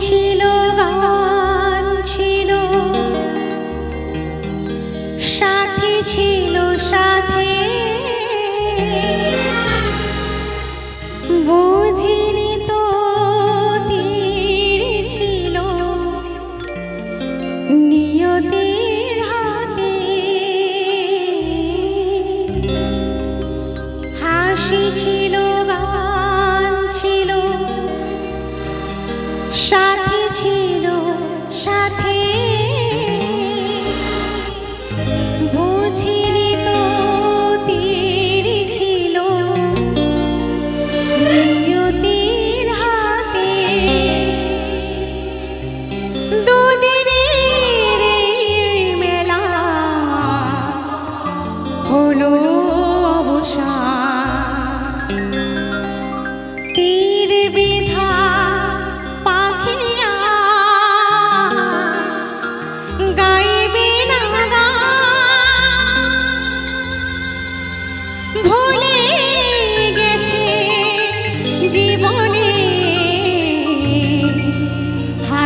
ছিল গান ছিল। সাথী ছিল সা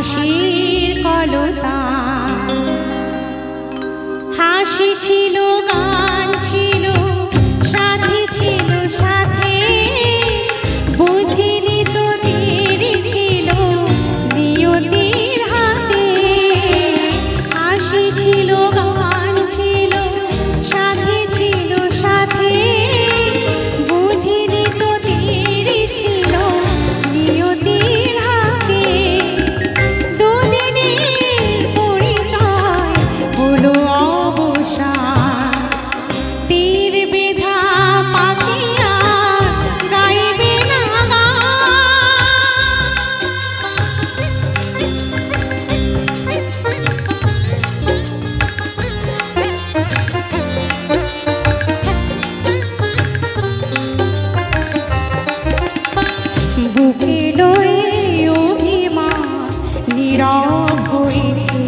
হাসির কলতা। হাসি ছিল নীরব হয়েছে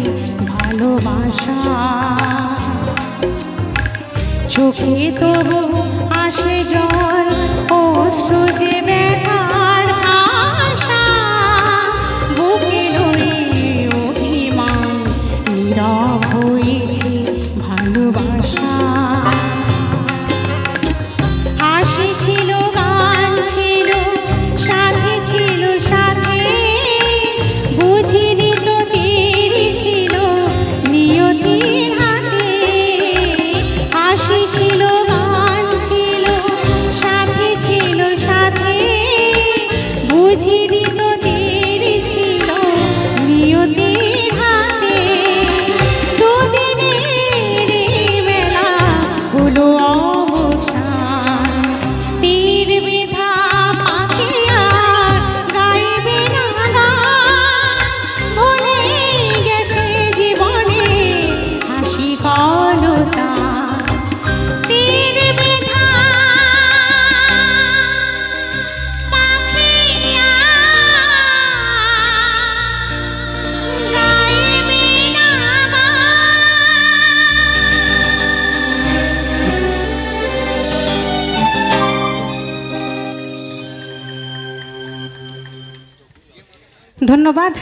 ভালোবাসা। চোখে তবু আসে জল। ধন্যবাদ